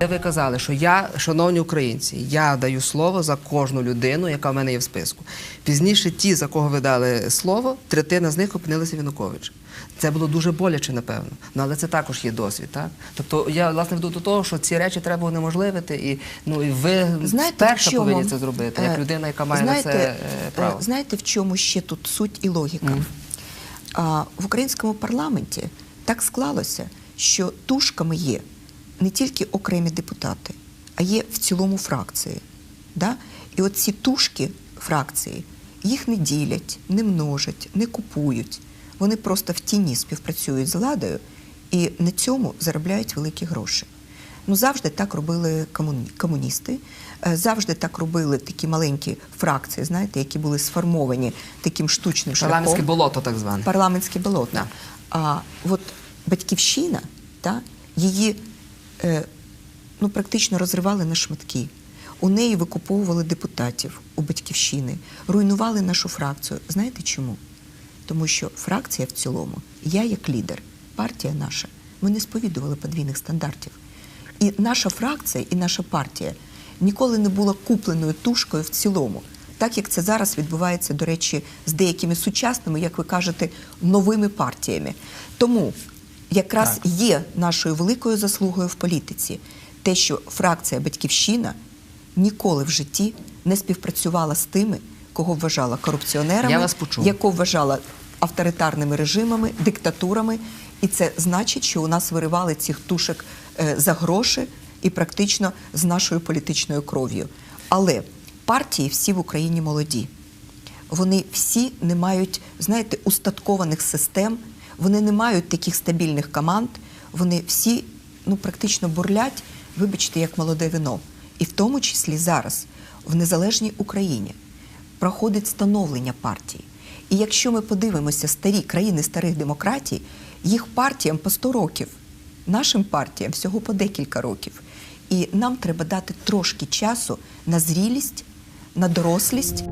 Де ви казали, що я, шановні українці, я даю слово за кожну людину, яка в мене є в списку. Пізніше ті, за кого ви дали слово, третина з них опинилися в Януковича. Це було дуже боляче, напевно. Ну але це також є досвід, так? Тобто я власне веду до того, що ці речі треба унеможливити, і ну і ви Знаєте, перша чому? повинні це зробити, як Е, людина, яка має знаєте, на це е, е, право. Знаєте, в чому ще тут суть і логіка? А, в українському парламенті так склалося, що тушками є не тільки окремі депутати, а є в цілому фракції. Да? І от ці тушки фракції їх не ділять, не множать, не купують. Вони просто в тіні співпрацюють з владою і на цьому заробляють великі гроші. Ну, завжди так робили комуні- комуністи, е, завжди так робили такі маленькі фракції, знаєте, які були сформовані таким штучним Парламентське болото, так зване. Парламентське болото. Да. А от батьківщина, та, її ну, практично розривали на шматки. У неї викуповували депутатів у батьківщини, руйнували нашу фракцію. Знаєте чому? Тому що фракція в цілому, я як лідер, партія наша, ми не сповідували подвійних стандартів. І наша фракція, і наша партія ніколи не була купленою тушкою в цілому. Так як це зараз відбувається, до речі, з деякими сучасними, як ви кажете, новими партіями. Тому якраз є нашою великою заслугою в політиці те, що фракція Батьківщина ніколи в житті не співпрацювала з тими, кого вважала корупціонерами, Я вас яку вважала авторитарними режимами, диктатурами. І це значить, що у нас виривали цих тушок е, за гроші і практично з нашою політичною кров'ю. Але партії всі в Україні молоді. Вони всі не мають, знаєте, устаткованих систем, вони не мають таких стабільних команд, вони всі ну, практично бурлять, вибачте, як молоде вино. І в тому числі зараз, в незалежній Україні, проходить становлення партії. І якщо ми подивимося старі країни старих демократій, їх партіям по 100 років, нашим партіям всього по декілька років. І нам треба дати трошки часу на зрілість, на дорослість.